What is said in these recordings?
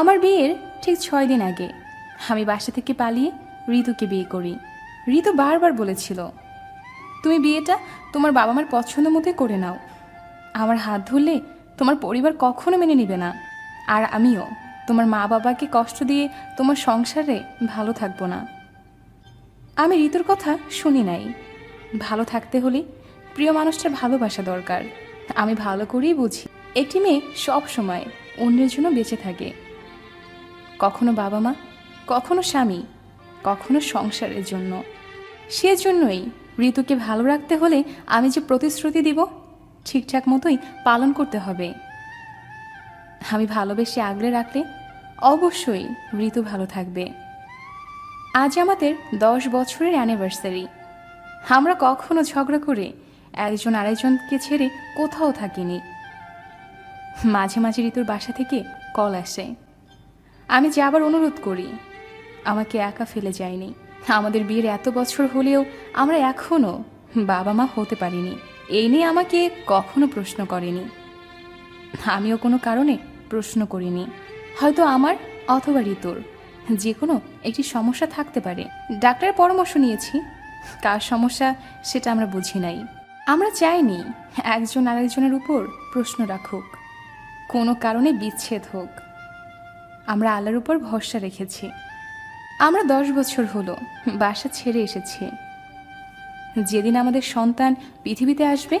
আমার বিয়ের ঠিক ছয় দিন আগে আমি বাসা থেকে পালিয়ে ঋতুকে বিয়ে করি। ঋতু বারবার বলেছিল, তুমি বিয়েটা তোমার বাবা মার পছন্দ মতো করে নাও। আমার হাত ধরলে তোমার পরিবার কখনো মেনে নেবে না। আর আমিও তোমার মা বাবাকে কষ্ট দিয়ে তোমার সংসারে ভালো থাকব না। আমি ঋতুর কথা শুনি নাই। ভালো থাকতে হলে প্রিয় মানুষটার ভালোবাসা দরকার। আমি ভালো করেই বুঝি, একটি মেয়ে সব সময় অন্যের জন্য বেঁচে থাকে। কখনো বাবা মা, কখনো স্বামী, কখনো সংসারের জন্য। সেজন্যই ঋতুকে ভালো রাখতে হলে আমি যে প্রতিশ্রুতি দিব, ঠিকঠাক মতোই পালন করতে হবে। আমি ভালোবেসে আগলে রাখলে অবশ্যই ঋতু ভালো থাকবে। আজ আমাদের দশ বছরের অ্যানিভার্সারি। আমরা কখনো ঝগড়া করে একজন আরেকজনকে ছেড়ে কোথাও থাকিনি। মাঝে মাঝে ঋতুর বাসা থেকে কল আসে। আমি যাবার অনুরোধ করি, আমাকে একা ফেলে যায়নি। আমাদের বিয়ের এত বছর হলেও আমরা এখনও বাবা মা হতে পারিনি। এই নিয়ে আমাকে কখনো প্রশ্ন করেনি। আমিও কোনো কারণে প্রশ্ন করিনি। হয়তো আমার অথবা ঋতুর যে কোনো একটি সমস্যা থাকতে পারে। ডাক্তারের পরামর্শ নিয়েছি। কার সমস্যা সেটা আমরা বুঝি নাই। আমরা চাইনি একজন আরেকজনের উপর প্রশ্ন রাখুক। কোনো কারণে বিচ্ছেদ হোক। আমরা আল্লাহর উপর ভরসা রেখেছি। আমরা দশ বছর হলো, বাসা ছেড়ে এসেছি। যেদিন আমাদের সন্তান পৃথিবীতে আসবে,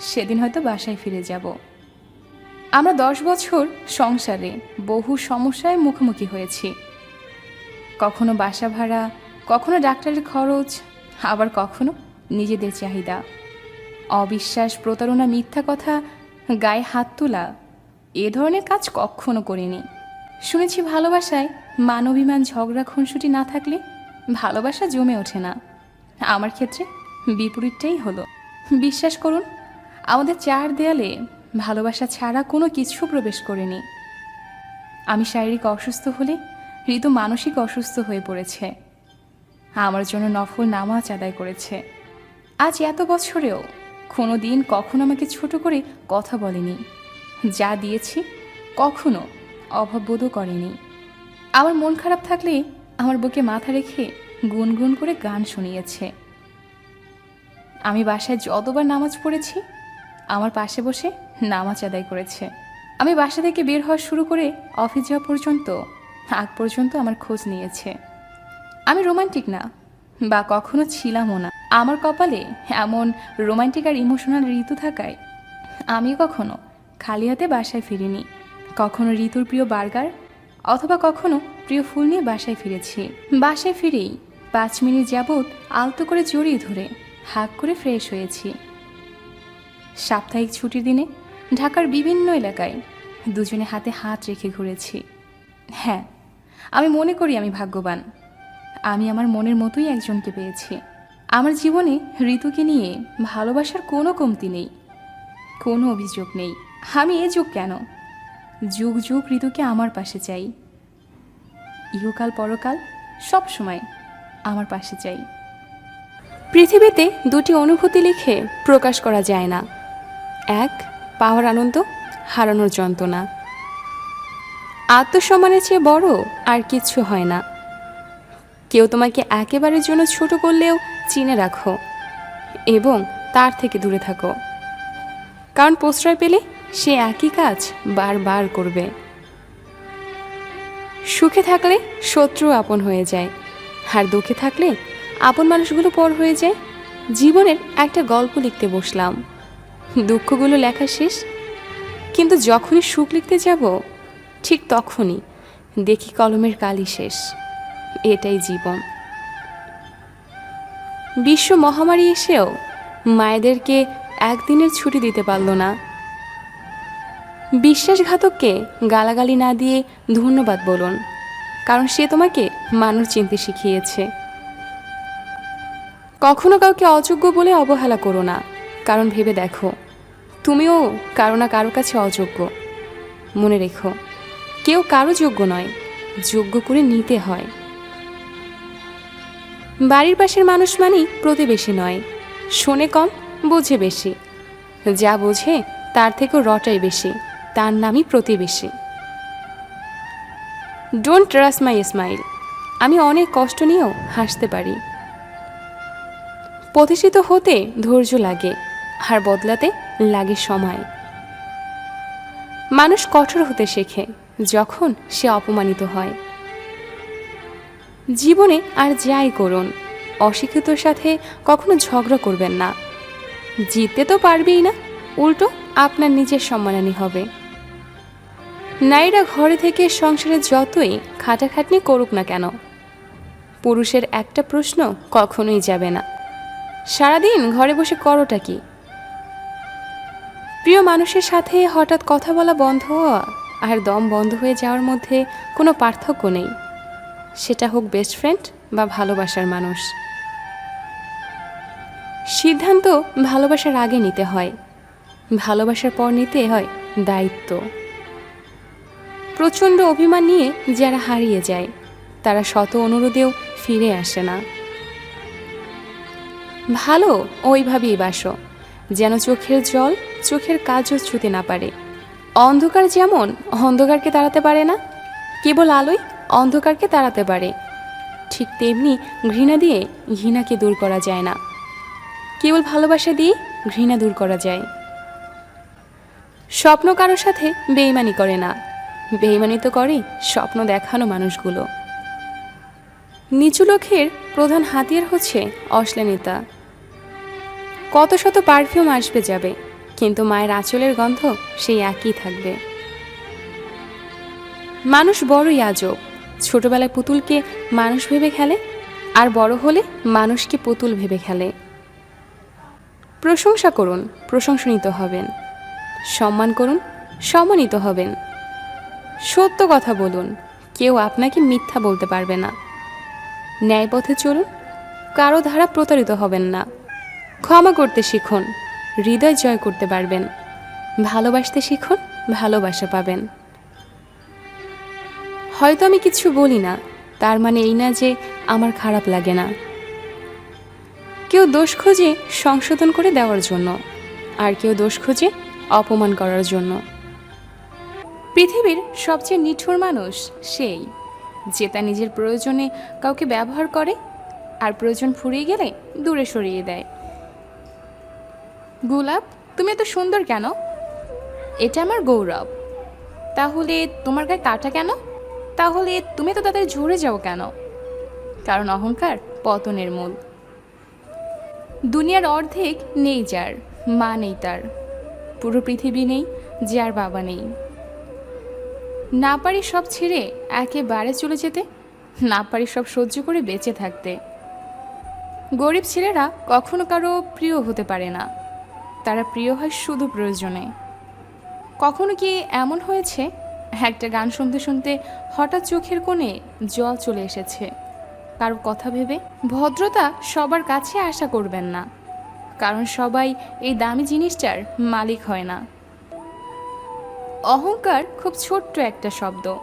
সেদিন হয়তো বাসায় ফিরে যাব। আমরা দশ বছর সংসারে বহু সমস্যায় মুখোমুখি হয়েছি। কখনো বাসা ভাড়া, কখনো ডাক্তারের খরচ, আবার কখনো নিজেদের চাহিদা। অবিশ্বাস প্রতারণা মিথ্যা কথা, গায়ে হাত তোলা, এ ধরনের কাজ কখনো করিনি। শুনেছি ভালোবাসায় মানবিমান ঝগড়া খুনসুটি না থাকলে ভালোবাসা জমে ওঠে না। আমার ক্ষেত্রে বিপরীতটাই হলো। বিশ্বাস করুন, আমাদের চার দেয়ালে ভালোবাসা ছাড়া কোনো কিছু প্রবেশ করেনি। আমি শারীরিক অসুস্থ হলে ঋতু মানসিক অসুস্থ হয়ে পড়েছে। আমার জন্য নফল নামাজ আদায় করেছে। আজ এত বছরেও কোনো দিন কখনো আমাকে ছোট করে কথা বলেনি। যা দিয়েছি কখনো অভাববোধও করেনি। আমার মন খারাপ থাকলে আমার বুকে মাথা রেখে গুনগুন করে গান শুনিয়েছে। আমি বাসায় যতবার নামাজ পড়েছি, আমার পাশে বসে নামাজ আদায় করেছে। আমি বাসা থেকে বের হওয়া শুরু করে অফিস যাওয়া পর্যন্ত, আগ পর্যন্ত আমার খোঁজ নিয়েছে। আমি রোমান্টিক না, বা কখনো ছিলামও না। আমার কপালে এমন রোমান্টিক আর ইমোশনাল ঋতু থাকায় আমি কখনো খালি হাতে বাসায় ফিরিনি। কখনো ঋতুর প্রিয় বার্গার অথবা কখনো প্রিয় ফুল নিয়ে বাসায় ফিরেছি। বাসায় ফিরেই পাঁচ মিনিট যাবৎ আলতো করে জড়িয়ে ধরে হাক করে ফ্রেশ হয়েছি। সাপ্তাহিক ছুটির দিনে ঢাকার বিভিন্ন এলাকায় দুজনে হাতে হাত রেখে ঘুরেছি। হ্যাঁ আমি মনে করি আমি ভাগ্যবান। আমি আমার মনের মতোই একজনকে পেয়েছি। আমার জীবনে ঋতুকে নিয়ে ভালোবাসার কোনো কমতি নেই, কোনো অভিযোগ নেই। আমি এ যুগ কেন? যুগ যুগ ঋতুকে আমার পাশে চাই। ইহকাল পরকাল সব সময় আমার পাশে চাই। পৃথিবীতে দুটি অনুভূতি লিখে প্রকাশ করা যায় না। এক, পাওয়ার আনন্দ, হারানোর যন্ত্রণা। আত্মসম্মানের চেয়ে বড় আর কিচ্ছু হয় না। কেউ তোমাকে একেবারের জন্য ছোট করলেও চিনে রাখো এবং তার থেকে দূরে থাকো। কারণ প্রশ্রয় পেলে সে একই কাজ বারবার করবে। সুখে থাকলে শত্রু আপন হয়ে যায়, আর দুঃখে থাকলে আপন মানুষগুলো পর হয়ে যায়। জীবনের একটা গল্প লিখতে বসলাম। দুঃখগুলো লেখা শেষ, কিন্তু যখনই সুখ লিখতে যাব, ঠিক তখনই দেখি কলমের কালি শেষ। এটাই জীবন। বিশ্ব মহামারী এসেও মায়েদেরকে একদিনের ছুটি দিতে পারল না। বিশ্বাসঘাতককে গালাগালি না দিয়ে ধন্যবাদ বলুন। কারণ সে তোমাকে মানুষ চিনতে শিখিয়েছে। কখনো কাউকে অযোগ্য বলে অবহেলা করো না। কারণ ভেবে দেখো, তুমিও কারও না কারও কাছে অযোগ্য। মনে রেখো, কেউ কারও যোগ্য নয়, যোগ্য করে নিতে হয়। বাড়ির পাশের মানুষ মানেই প্রতিবেশী নয়। শোনে কম, বোঝে বেশি। যা বোঝে, তার থেকেও রটাই বেশি। তার নামই প্রতিবেশী। ডোন্ট ট্রাস্ট মাই স্মাইল আমি অনেক কষ্ট নিয়েও হাসতে পারি। প্রতিষ্ঠিত হতে ধৈর্য লাগে, আর বদলাতে লাগে সময়। মানুষ কঠোর হতে শেখে, যখন সে অপমানিত হয়। জীবনে আর যাই করুন, অশিক্ষিতর সাথে কখনো ঝগড়া করবেন না। জিততে তো পারবেই না, উল্টো আপনার নিজের সম্মানানি হবে। নারীরা ঘরে থেকে সংসারে যতই খাটাখাটনি করুক না কেন, পুরুষের একটা প্রশ্ন কখনোই যাবে না। সারাদিন ঘরে বসে করোটা কি? প্রিয় মানুষের সাথে হঠাৎ কথা বলা বন্ধ হওয়া আর দম বন্ধ হয়ে যাওয়ার মধ্যে কোনো পার্থক্য নেই। সেটা হোক বেস্ট ফ্রেন্ড বা ভালোবাসার মানুষ। সিদ্ধান্ত ভালোবাসার আগে নিতে হয়। ভালোবাসার পর নিতে হয় দায়িত্ব। প্রচণ্ড অভিমান নিয়ে যারা হারিয়ে যায়, তারা শত অনুরোধেও ফিরে আসে না। ভালো, ওইভাবেই বাসো, যেন চোখের জল চোখের কাজও ছুতে না পারে। অন্ধকার যেমন অন্ধকারকে তাড়াতে পারে না, কেবল আলোই অন্ধকারকে তাড়াতে পারে। ঠিক তেমনি ঘৃণা দিয়ে ঘৃণাকে দূর করা যায় না। কেবল ভালোবাসা দিয়ে ঘৃণা দূর করা যায়। স্বপ্ন কারোর সাথে বেইমানি করে না। বেইমানি করে স্বপ্ন দেখানো মানুষগুলো। নিচু লোকের প্রধান হাতিয়ার হচ্ছে অশ্লীলতা। কত শত পারফিউম আসবে যাবে, কিন্তু মায়ের আঁচলের গন্ধ সেই একই থাকবে। মানুষ বড়ই আজব, ছোটবেলায় পুতুলকে মানুষ ভেবে খেলে, আর বড় হলে মানুষকে পুতুল ভেবে খেলে। প্রশংসা করুন, প্রশংসনিত হবেন। সম্মান করুন, সম্মানিত হবেন। সত্য কথা বলুন, কেউ আপনাকে মিথ্যা বলতে পারবে না। ন্যায় পথে চলুন, কারও ধারা প্রতারিত হবেন না। ক্ষমা করতে শিখুন, হৃদয় জয় করতে পারবেন। ভালোবাসতে শিখুন, ভালোবাসা পাবেন। হয়তো আমি কিছু বলি না, তার মানে এই না যে আমার খারাপ লাগে না। কেউ দোষ খোঁজে সংশোধন করে দেওয়ার জন্য, আর কেউ দোষ খোঁজে অপমান করার জন্য। পৃথিবীর সবচেয়ে নিঠুর মানুষ সেই, যে তার নিজের প্রয়োজনে কাউকে ব্যবহার করে আর প্রয়োজন ফুরিয়ে গেলে দূরে সরিয়ে দেয়। গোলাপ, তুমি এত সুন্দর কেন? এটা আমার গৌরব। তাহলে তোমার গায়ে কাটা কেন? তাহলে তুমি তো তাদের ঝরে যাও কেন? কারণ অহংকার পতনের মূল। দুনিয়ার অর্ধেক নেই যার, মা নেই তার। পুরো পৃথিবী নেই যার বাবা নেই। না পারি সব ছেড়ে একেবারে চলে যেতে, না পারি সব সহ্য করে বেঁচে থাকতে। গরিব ছেলেরা কখনো কারও প্রিয় হতে পারে না। তারা প্রিয় হয় শুধু প্রয়োজনে। কখনো কি এমন হয়েছে? একটা গান শুনতে শুনতে হঠাৎ চোখের কোণে জল চলে এসেছে। কারও কথা ভেবে ভদ্রতা সবার কাছে আশা করবেন না। কারণ সবাই এই দামি জিনিসটার মালিক হয় না। অহংকার খুব ছোট্ট একটা শব্দ।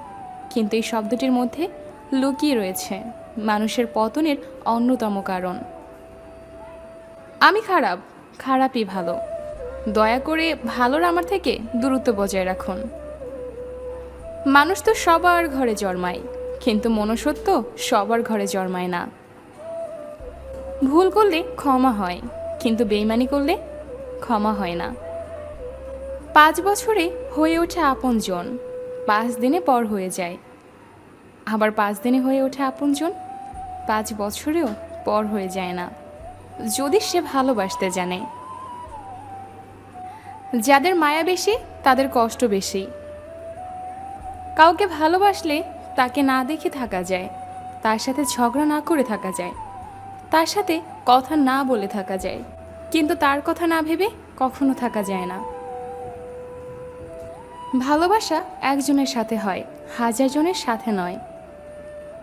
কিন্তু এই শব্দটির মধ্যে লুকিয়ে রয়েছে মানুষের পতনের অন্যতম কারণ। আমি খারাপ, খারাপই ভালো। দয়া করে ভালোর আমার থেকে দূরত্ব বজায় রাখুন। মানুষ তো সবার ঘরে জন্মায়, কিন্তু মনুষ্যত্ব সবার ঘরে জন্মায় না। ভুল করলে ক্ষমা হয়, কিন্তু বেইমানি করলে ক্ষমা হয় না। পাঁচ বছরে হয়ে ওঠে আপনজন, পাঁচ দিনে পর হয়ে যায়। আবার পাঁচ দিনে হয়ে ওঠে আপনজন, পাঁচ বছরেও পর হয়ে যায় না। যদি সে ভালোবাসতে জানে। যাদের মায়া বেশি, তাদের কষ্ট বেশি। কাউকে ভালোবাসলে তাকে না দেখে থাকা যায়, তার সাথে ঝগড়া না করে থাকা যায়, তার সাথে কথা না বলে থাকা যায়। কিন্তু তার কথা না ভেবে কখনো থাকা যায় না। ভালোবাসা একজনের সাথে হয় হাজার জনের সাথে নয়।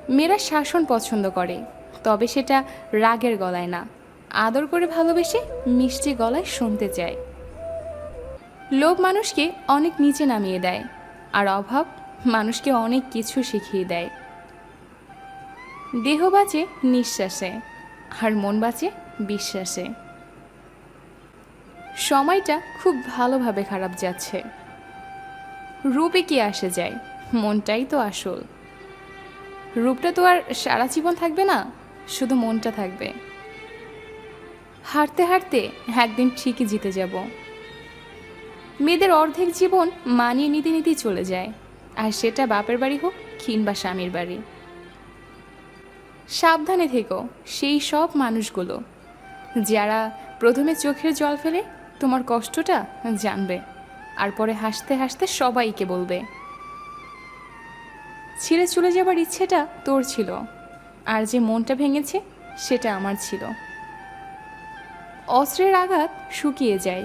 মেয়েরা শাসন পছন্দ করে, তবে সেটা রাগের গলায় না। আদর করে ভালোবেসে মিষ্টি গলায় শুনতে চায়। লোভ মানুষকে অনেক নিচে নামিয়ে দেয়, আর অভাব মানুষকে অনেক কিছু শিখিয়ে দেয়। দেহ বাঁচে নিঃশ্বাসে, আর মন বাঁচে বিশ্বাসে। সময়টা খুব ভালোভাবে খারাপ যাচ্ছে। রূপে কি আসে যায়? মনটাই তো আসল। রূপটা তো আর সারা জীবন থাকবে না, শুধু মনটা থাকবে। হাঁটতে হাঁটতে একদিন ঠিকই জিতে যাব। মেয়েদের অর্ধেক জীবন মানিয়ে নিতে নিতেই চলে যায়, আর সেটা বাপের বাড়ি হোক কিংবা স্বামীর বাড়ি। সাবধানে থেকো, সেই সব মানুষগুলো। যারা প্রথমে চোখের জল ফেলে, তোমার কষ্টটা জানবে। আর পরে হাসতে হাসতে সবাইকে বলবে ছেড়ে চলে যাবার ইচ্ছেটা তোর ছিল, আর যে মনটা ভেঙেছে সেটা আমার ছিল। অস্ত্রের আঘাত শুকিয়ে যায়,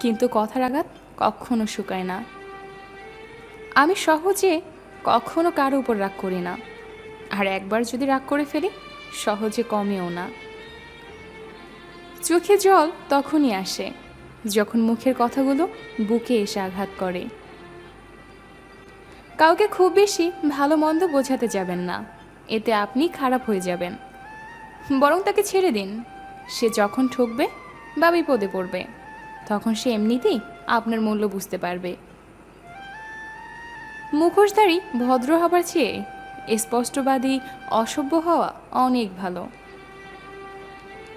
কিন্তু কথার আঘাত কখনো শুকায় না। আমি সহজে কখনো কারও উপর রাগ করি না, আর একবার যদি রাগ করে ফেলি, সহজে কমেও না। চোখে জল তখনই আসে যখন মুখের কথাগুলো বুকে এসে আঘাত করে। কাউকে খুব বেশি ভালো মন্দ বোঝাতে যাবেন না। এতে আপনি খারাপ হয়ে যাবেন। বরং তাকে ছেড়ে দিন। সে যখন ঠকবে বা বিপদে পড়বে, তখন সে এমনিতেই আপনার মূল্য বুঝতে পারবে। মুখোশধারী ভদ্র হবার চেয়ে স্পষ্টবাদী অসভ্য হওয়া অনেক ভালো।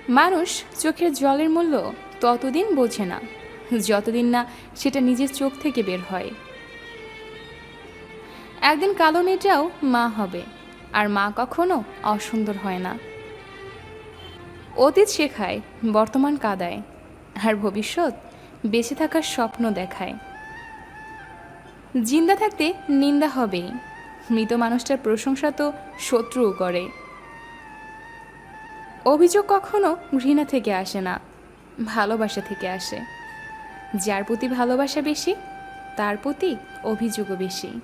মানুষ চোখের জলের মূল্য ততদিন বোঝে না, যতদিন না সেটা নিজের চোখ থেকে বের হয়। একদিন কালো মেয়েটাও মা হবে, আর মা কখনো অসুন্দর হয় না। অতীত শেখায়, বর্তমান কাদায়, আর ভবিষ্যৎ বেঁচে থাকার স্বপ্ন দেখায়। জিন্দা থাকতে নিন্দা হবেই, মৃত মানুষটার প্রশংসা তো শত্রুও করে। অভিযোগ কখনো ঘৃণা থেকে আসে না ভালোবাসা থেকে আসে। যার প্রতি ভালোবাসা বেশি তার প্রতি অভিযোগও বেশি।